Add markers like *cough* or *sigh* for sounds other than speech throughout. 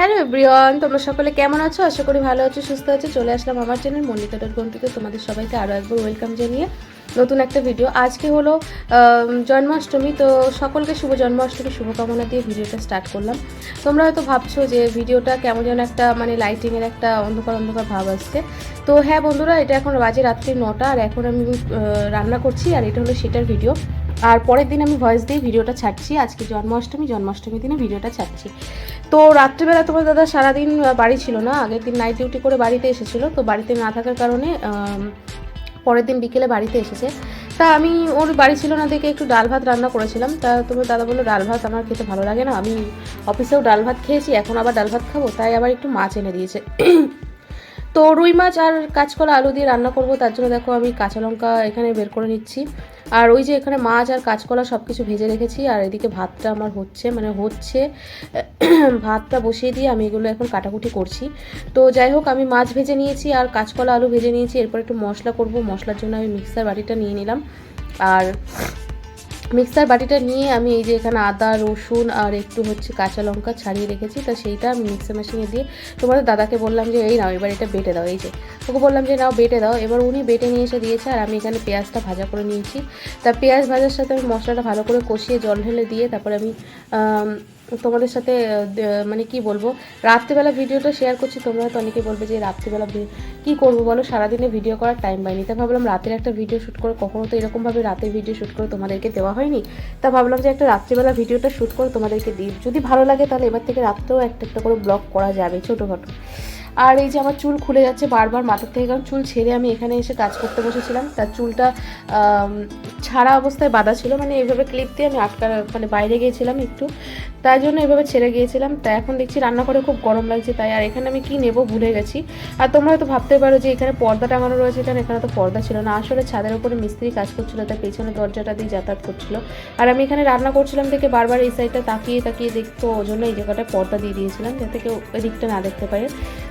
Hello everyone, তোমরা সকলে কেমন আছো? আশা করি ভালো আছো, সুস্থ আছো। চলে আসলাম আমার চ্যানেল মল্লিকা ডট তোমাদের সবাইকে আরও একবার ওয়েলকাম জানিয়ে নতুন একটা ভিডিও আজকে হলো জন্মাষ্টমী, তো সকলকে শুভ জন্মাষ্টমী, শুভকামনা দিয়ে ভিডিওটা স্টার্ট করলাম। তোমরা হয়তো ভাবছ যে ভিডিওটা কেমন যেন একটা মানে লাইটিংয়ের একটা অন্ধকার অন্ধকার ভাব আসছে। তো হ্যাঁ বন্ধুরা, এটা এখন বাজে রাত্রি নটা, আর এখন আমি রান্না করছি, আর এটা হলো সেটার ভিডিও আর পরের দিন আমি ভয়েস দিয়ে ভিডিওটা ছাড়ছি। আজকে জন্মাষ্টমী, জন্মাষ্টমীর দিনে ভিডিওটা ছাড়ছি। তো রাত্রিবেলা তোমার দাদা সারাদিন বাড়ি ছিল না? আগের দিন নাইট ডিউটি করে বাড়িতে এসেছিল, তো বাড়িতে না থাকার কারণে পরের দিন বিকেলে বাড়িতে এসেছে। তা আমি, ওর বাড়ি ছিল না দেখে একটু ডাল ভাত রান্না করেছিলাম। তা তোমার দাদা বলল, ডাল ভাত আমার খেতে ভালো লাগে না। আমি অফিসেও ডাল ভাত খেয়েছি, এখন আবার ডাল ভাত খাব। তাই আবার একটু মাছ এনে দিয়েছে। তো রুই মাছ আর কাঁচকলা আলু দিয়ে রান্না করব, তার জন্য দেখো আমি কাঁচা লঙ্কা এখানে বের করে নিচ্ছি। আর ওই যে এখানে মাছ আর কাঁচকলা সব কিছু ভেজে রেখেছি, আর এদিকে ভাতটা আমার হচ্ছে মানে হচ্ছে, *clears throat* ভাতটা বসিয়ে দিয়ে আমি এগুলো এখন কাটাকুটি করছি। তো যাই হোক, আমি মাছ ভেজে নিয়েছি আর কাঁচকলা আলু ভেজে নিয়েছি, এরপর একটু মশলা করব, মশলার জন্য আমি মিক্সার বাটিটা নিয়ে নিলাম। আর মিক্সার বাটিটা নিয়ে আমি এই যে এখানে আদা রসুন আর একটু হচ্ছে কাঁচা লঙ্কা ছাড়িয়ে রেখেছি। তা সেইটা আমি মিক্সার মেশিনে দিয়ে তোমাদের দাদাকে বললাম যে এই নাও এবার এটা বেটে দাও। এই যে ওকে বললাম যে নাও বেটে দাও। এবার উনি বেটে নিয়ে এসে দিয়েছে আর আমি এখানে পেঁয়াজটা ভাজা করে নিয়েছি। তা পেঁয়াজ ভাজার সাথে আমি মশলাটা ভালো করে কষিয়ে জল ঢেলে দিয়ে তারপরে আমি আম, তোমাদের সাথে মানে কি বলব, রাত্রিবেলা ভিডিওটা শেয়ার করছি, তোমরা হয়তো অনেকে বলবে যে রাত্রিবেলা কি করব বলো? সারাদিনে ভিডিও করার টাইম পাইনি। তা ভাবলাম রাতের একটা ভিডিও শ্যুট করে, কখনো তো এরকমভাবে রাতের ভিডিও শ্যুট করে তোমাদেরকে দেওয়া হয়নি। তা ভাবলাম যে, একটা রাত্রিবেলা ভিডিওটা শ্যুট করে তোমাদেরকে দিই। যদি ভালো লাগে তাহলে এবার থেকে রাত্রেও একটা একটা করে ব্লগ করা যাবে, ছোটোখাটো। আর এই যে আমার চুল খুলে যাচ্ছে বারবার মাথার থেকে, কারণ চুল ছেড়ে আমি এখানে এসে কাজ করতে বসেছিলাম। তার চুলটা ছাড়া অবস্থায় বাঁধা ছিল মানে এইভাবে ক্লিপ দিয়ে আমি আটকা মানে বাইরে গিয়েছিলাম একটু। তাই জন্য এভাবে ছেড়ে গিয়েছিলাম। তাই এখন দেখছি রান্না করে খুব গরম লাগছে, তাই আর এখানে আমি কি নেব ভুলে গেছি। আর তোমরা হয়তো ভাবতে পারো যে এখানে পর্দা টাঙানো রয়েছে, কারণ এখানে তো পর্দা ছিল না। আসলে ছাদের উপরে মিস্ত্রি কাজ করছিল তার পেছনে দরজাটা দিয়ে যাতায়াত করছিল। আর আমি এখানে রান্না করছিলাম দেখে বারবার এই সাইডটা তাকিয়ে তাকিয়ে দেখতো, ওই জন্য এই জায়গাটায় পর্দা দিয়ে দিয়েছিলাম, যাতে কেউ এদিকটা না দেখতে পারে।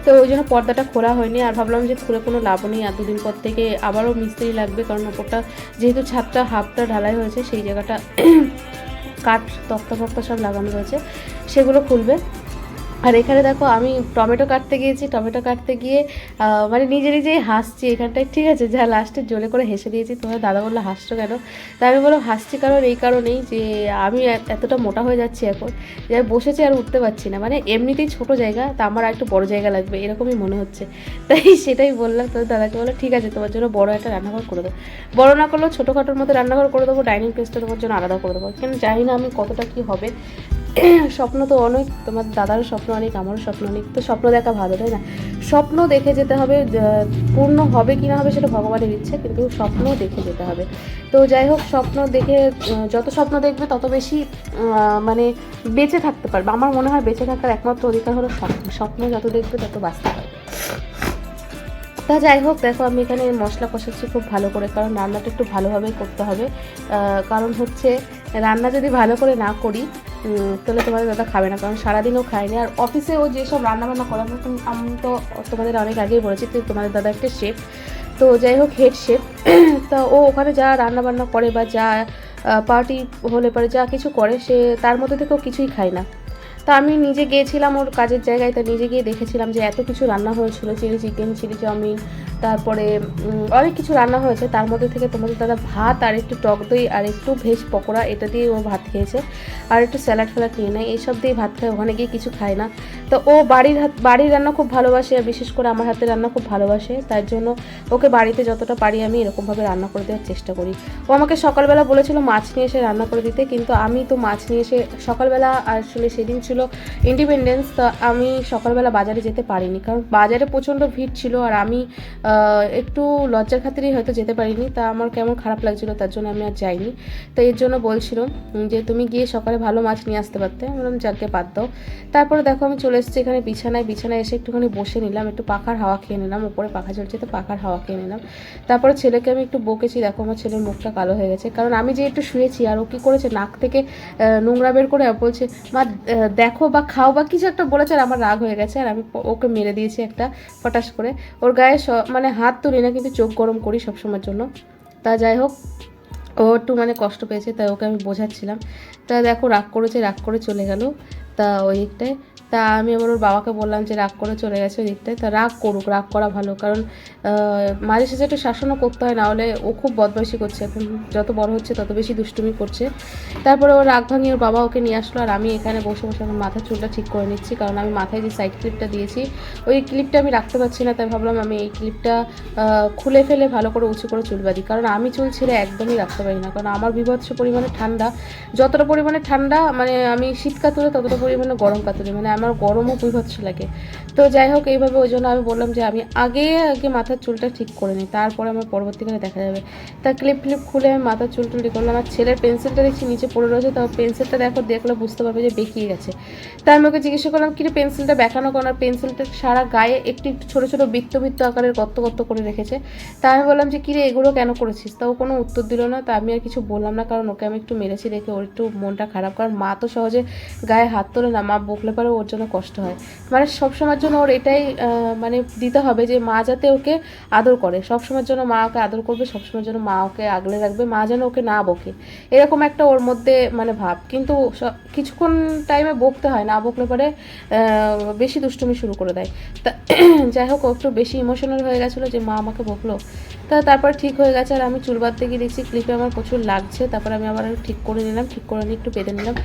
তো ওই জন্য পর্দাটা খোলা হয়নি, আর ভাবলাম যে খুলে কোনো লাভ নেই। আর দুদিন পর থেকে আবারও মিস্ত্রি লাগবে, কারণ ওপরটা যেহেতু ছাদটা হাফটা ঢালাই হয়েছে, সেই জায়গাটা কাঠ তক্তা ফক্তা সব লাগানো রয়েছে সেগুলো খুলবে। আর এখানে দেখো আমি টমেটো কাটতে গিয়েছি, টমেটো কাটতে গিয়ে মানে নিজে নিজেই হাসছি এখানটায়। ঠিক আছে, যা লাস্টে জোরে করে হেসে দিয়েছি তোমার দাদা বলল, হাসছো কেন? তা আমি বললাম, হাসছি কারণ এই কারণেই যে আমি এতটা মোটা হয়ে যাচ্ছি এখন। যে বসেছি আর উঠতে পারছি না। মানে এমনিতেই ছোট জায়গা, তা আমার একটু বড় জায়গা লাগবে, এরকমই মনে হচ্ছে। তাই সেটাই বললাম তোর দাদাকে বলল ঠিক আছে, তোমার জন্য বড় একটা রান্নাঘর করে দেবো। বড় না করলেও ছোটোখাটোর মতো রান্নাঘর করে দেবো ডাইনিং প্লেসটা তোমার জন্য আলাদা করে দেবো। কেন জানি না আমি কতটা কী হবে। স্বপ্ন তো অনেক, তোমার দাদারও স্বপ্ন অনেক, আমারও স্বপ্ন অনেক, তো স্বপ্ন দেখা ভালো, তাই না? স্বপ্ন দেখে যেতে হবে পূর্ণ হবে কি না হবে সেটা ভগবানের ইচ্ছে, কিন্তু স্বপ্ন দেখে যেতে হবে। তো যাই হোক, স্বপ্ন দেখে যত স্বপ্ন দেখবে তত বেশি মানে বেঁচে থাকতে পারবে। আমার মনে হয় বেঁচে থাকার একমাত্র অধিকার হলো স্বপ্ন। স্বপ্ন যত দেখবে তত বাঁচতে পারবে। তা যাই হোক, দেখো আমি এখানে মশলা কষাচ্ছি খুব ভালো করে, কারণ রান্নাটা একটু ভালোভাবেই করতে হবে। কারণ হচ্ছে, রান্না যদি ভালো করে না করি তাহলে তোমাদের দাদা খাবে না, কারণ সারাদিনও খায়নি। আর অফিসে ও যেসব রান্না বান্না করে আমি তো- তোমাদের অনেক আগেই বলেছি তো তোমাদের দাদা একটা শেফ তো যাই হোক হেড শেফ তা ও ওখানে যা রান্না বান্না করে বা যা পার্টি হলে পরে যা কিছু করে, সে তার মধ্যে থেকেও কিছুই খায় না। তা আমি নিজে গিয়েছিলাম ওর কাজের জায়গায়, তা নিজে গিয়ে দেখেছিলাম যে এত কিছু রান্না হয়েছিল, চিলি চিকেন, চিলি চাউমিন তারপরে অনেক কিছু রান্না হয়েছে। তার মধ্যে থেকে তোমাদের দাদা ভাত আর একটু টক দই আর একটু ভেজ পকোড়া, এটা দিয়ে ও ভাত খেয়েছে। আর একটু স্যালাড ফ্যালাড নিয়ে নেয়। এইসব দিয়ে ভাত খায় ওখানে গিয়ে কিছু খায় না। তো ও বাড়ির হাত, বাড়ির রান্না খুব ভালোবাসে, আর বিশেষ করে আমার হাতের রান্না খুব ভালোবাসে। তার জন্য ওকে বাড়িতে যতটা পারি আমি এরকমভাবে রান্না করে দেওয়ার চেষ্টা করি। ও আমাকে সকালবেলা বলেছিল মাছ নিয়ে এসে রান্না করে দিতে, কিন্তু আমি তো মাছ নিয়ে এসে সকালবেলা আসলে সেদিন ছিল ইন্ডিপেন্ডেন্স তো আমি সকালবেলা বাজারে যেতে পারিনি। কারণ বাজারে প্রচণ্ড ভিড় ছিল আর আমি একটু লজ্জার খাতিরেই হয়তো যেতে পারিনি, তা আমার কেমন খারাপ লাগছিল তার জন্য আমি আর যাইনি। তো এর জন্য বলছিল যে, তুমি গিয়ে সকালে ভালো মাছ নিয়ে আসতে পারতে। বললাম, যাকে বাদ তারপরে দেখো আমি চলে এসেছি এখানে বিছানায় বিছানায় এসে একটুখানি বসে নিলাম, একটু পাখার হাওয়া খেয়ে নিলাম উপরে পাখা চলছে তো পাখার হাওয়া খেয়ে নিলাম। তারপরে ছেলেকে আমি একটু বকেছি, দেখো আমার ছেলের মুখটা কালো হয়ে গেছে। কারণ আমি যে একটু শুয়েছি, আর ও কী করেছে, নাক থেকে নোংরা বের করে বলছে, মা দেখো বা খাও বা কিছু একটা বলেছে আর আমার রাগ হয়ে গেছে। আর আমি ওকে মেরে দিয়েছি একটা ফটাস করে। ওর গায়ে মানে হাত তুলি না, কিন্তু চোখ গরম করি সবসময়ের জন্য। তা যাই হোক, ও একটু মানে কষ্ট পেয়েছে, তাই ওকে আমি বোঝাচ্ছিলাম। তা দেখো, রাগ করেছে, রাগ করে চলে গেল। তা ওই দিকটায় তা আমি আবার ওর বাবাকে বললাম যে রাগ করে চলে গেছে ওই দিকটায় তা রাগ করুক, রাগ করা ভালো। কারণ মাঝে সাঝে একটু শাসনও করতে হয় না হলে ও খুব বদমাইশি করছে। এখন যত বড় হচ্ছে, তত বেশি দুষ্টুমি করছে। তারপরে ওর রাগ ভাঙিয়ে ওর বাবা ওকে নিয়ে আসলো, আর আমি এখানে বসে বসে আমার মাথার চুলটা ঠিক করে নিচ্ছি। কারণ আমি মাথায় যে সাইড ক্লিপটা দিয়েছি, ওই ক্লিপটা আমি রাখতে পারছি না। তাই ভাবলাম আমি এই ক্লিপটা খুলে ফেলে ভালো করে উঁচু করে চুল বাঁধি। কারণ আমি চুল ছেড়ে একদমই রাখতে পারি না। কারণ আমার বিভৎস পরিমাণে ঠান্ডা। যতটা পরিমাণে ঠান্ডা মানে আমি শীত কাতুরে, ততটা পরিমাণে গরম কাতুরে। মানে আমার গরমও বিভৎস লাগে। তো যাই হোক, এইভাবে ওই জন্য আমি বললাম যে আমি আগে আগে মাথার চুলটা ঠিক করে নিই, তারপরে আমার পরবর্তীকালে দেখা যাবে। তা ক্লিপ ফ্লিপ খুলে আমি মাথার চুল টুল করলাম। আমার ছেলের পেন্সিলটা দেখছি নিচে পড়ে রয়েছে, তো পেন্সিলটা দেখো, দেখলে বুঝতে পারবে যে বেঁকিয়ে গেছে। তাই আমি ওকে জিজ্ঞাসা করলাম, কি রে পেন্সিলটা বেঁকানো কেন? পেন্সিলটা সারা গায়ে একটু একটু ছোটো ছোটো বৃত্ত বৃত্ত আকারের গর্ত গর্ত করে রেখেছে। তা আমি বললাম যে কিরে এগুলো কেন করেছিস? তা ও কোনো উত্তর দিল না, তা আমি আর কিছু বললাম না, কারণ ওকে আমি একটু মেরেছি দেখে ওর একটু মনটা খারাপ। কারণ মা তো সহজে গায়ে হাত তোলে না, মা বকলে পরে ওর জন্য কষ্ট হয়। মানে সবসময়ের জন্য ওর এটাই মানে দিতে হবে যে মা যাতে ওকে আদর করে। সবসময়ের জন্য মা ওকে আদর করবে, সবসময়ের জন্য মা ওকে আগলে রাখবে, মা যেন ওকে না বকে। এরকম একটা ওর মধ্যে মানে ভাব। কিন্তু কিছুক্ষণ টাইমে বকতে হয়, না বকলে পরে বেশি দুষ্টুমি শুরু করে দেয়। তা, *clears throat* যাই হোক একটু বেশি ইমোশনাল হয়ে গেছিল যে মা আমাকে বকলো। তা তারপর ঠিক হয়ে গেছে আর আমি চুল বাঁধতে গিয়ে দেখছি ক্লিপে আমার প্রচুর লাগছে। তারপর আমি আবার ঠিক করে নিলাম, ঠিক করে নিয়ে একটু বেঁধে নিলাম।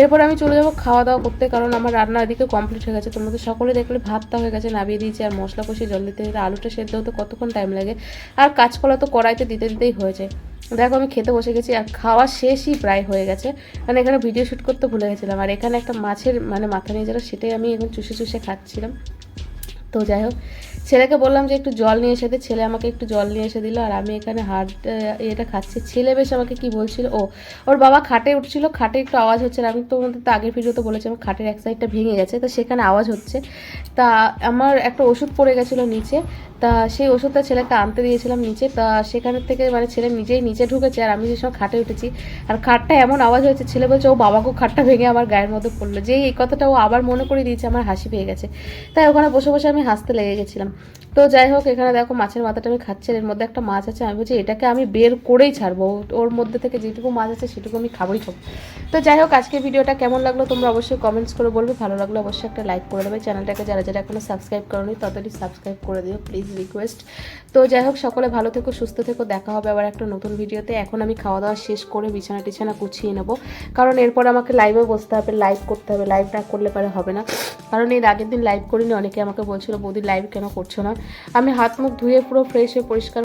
এরপর আমি চলে যাব খাওয়া দাওয়া করতে, কারণ আমার রান্না এদিকে কমপ্লিট হয়ে গেছে। তোমাদের সকলে দেখলে ভাতটা হয়ে গেছে, নামিয়ে দিয়েছি আর মশলা কষিয়ে জল দিতে দিতে আলুটা সেদ্ধ হতে কতক্ষণ টাইম লাগে? আর কাঁচকলা তো কড়াইতে দিতে দিতেই হয়েছে। দেখো আমি খেতে বসে গেছি আর খাওয়া শেষই প্রায় হয়ে গেছে। মানে এখানে ভিডিও শ্যুট করতে ভুলে গেছিলাম। আর এখানে একটা মাছের মানে মাথা নিয়ে যেটা সেটাই আমি এখন চুষে চুষে খাচ্ছিলাম। তো যাই হোক ছেলেকে বললাম যে একটু জল নিয়ে এসে দে। ছেলে আমাকে একটু জল নিয়ে এসে দিল আর আমি এখানে হার্ড এটা খাচ্ছি। ছেলে বেশ আমাকে কি বলছিল? ও, ওর বাবা খাটে উঠছিল, খাটে একটু আওয়াজ হচ্ছে আমি তোমাদের তো আগের ভিডিও তো বলেছি, আমার খাটের এক সাইডটা ভেঙে গেছে, তো সেখানে আওয়াজ হচ্ছে। তা আমার একটা ওষুধ পড়ে গেছিল নিচে, তা সেই ওষুধটা ছেলেকে আনতে দিয়েছিলাম নিচে, তা সেখানের থেকে মানে ছেলে নিজেই নিচে ঢুকেছে আর আমি যে সময় খাটে উঠেছি। আর খাটটা এমন আওয়াজ হয়েছে, ছেলে বলছে, ও বাবাকেও খাটটা ভেঙে আমার গায়ের মধ্যে পড়ল। যেই এই কথাটা ও আবার মনে করে দিয়েছে, আমার হাসি পেয়ে গেছে। তাই ওখানে বসে বসে আমি হাসতে লেগে গেছিলাম। তো যাই হোক, এখানে দেখো মাছের মাথাটা আমি খাচ্ছি এর মধ্যে একটা মাছ আছে, আমি বলছি এটাকে আমি বের করেই ছাড়বো। ওর মধ্যে থেকে যেটুকু মাছ আছে সেটুকু আমি খাবোই খাব। তো যাই হোক, আজকে ভিডিওটা কেমন লাগল তোমরা অবশ্যই কমেন্টস করে বলবে। ভালো লাগল অবশ্যই একটা লাইক করে দেবে। চ্যানেলটাকে যারা যারা এখনও সাবস্ক্রাইব করোনি তাড়াতাড়ি সাবস্ক্রাইব করে দিও প্লিজ রিকোয়েস্ট তো যাই হোক, সকলে ভালো থেকো, সুস্থ থেকো, দেখা হবে আবার একটা নতুন ভিডিওতে। এখন আমি খাওয়া দাওয়া শেষ করে বিছানা টিছানা গুছিয়ে নেব। কারণ এরপর আমাকে লাইভে বসতে হবে লাইভ করতে হবে লাইভ না করলে পরে হবে না। কারণ এর আগের দিন লাইভ করিনি, অনেকে আমাকে বলছিল, বৌদি লাইভ কেন করছ না। আমি হাত মুখ ধুয়ে পুরো ফ্রেশ হয়ে পরিষ্কার